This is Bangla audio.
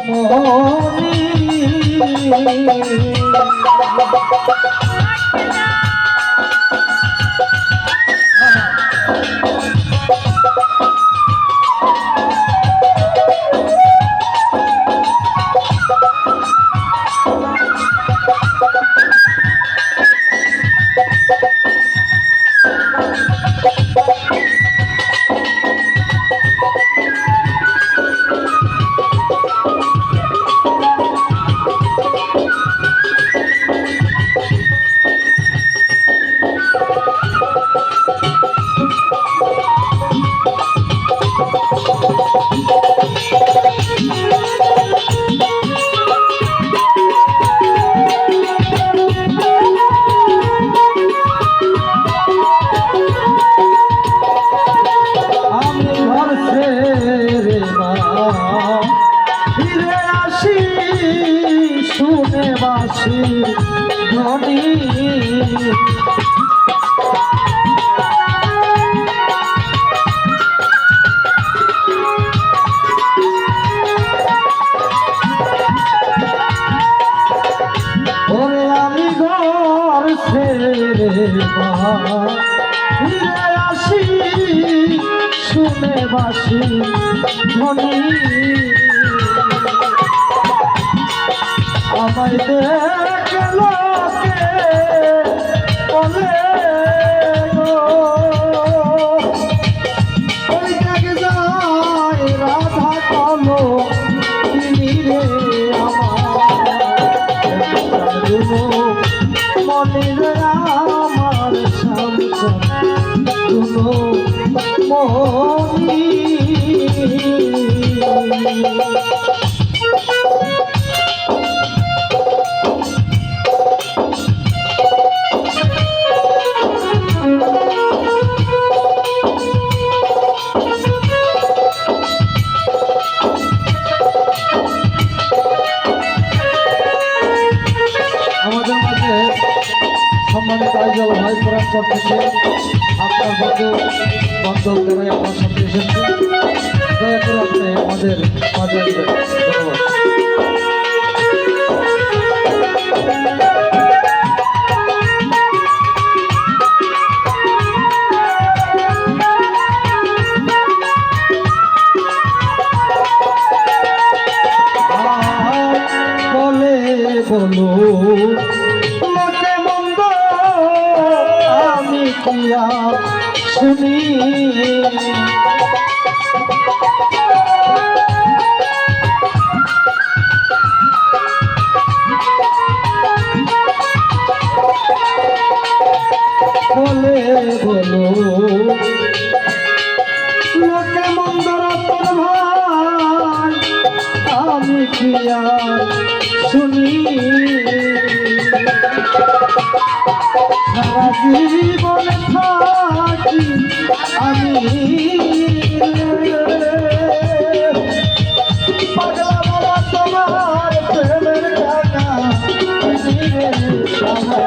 আমি বাসি ওরে আমি ঘর আসি শুনে বাসি ধ্বনি আমায় দেখল মনির আমার সন্তান শুনো মনি সম্মানিত আইজল ভাই পুরাতন থেকে আপনার বন্ধু বান্ধব যারাই আমার সাথে এসেছে। দয়া করে আপনি আমাদের মাঝে ধন্যবাদ। বলে কিয়া শুনি। বলে বলো লোকে মন্দ রতন ভাই আমি কি আর সারা জীবন থাকি আমি পাগলা বাবা তোমার প্রেমের গানা আমার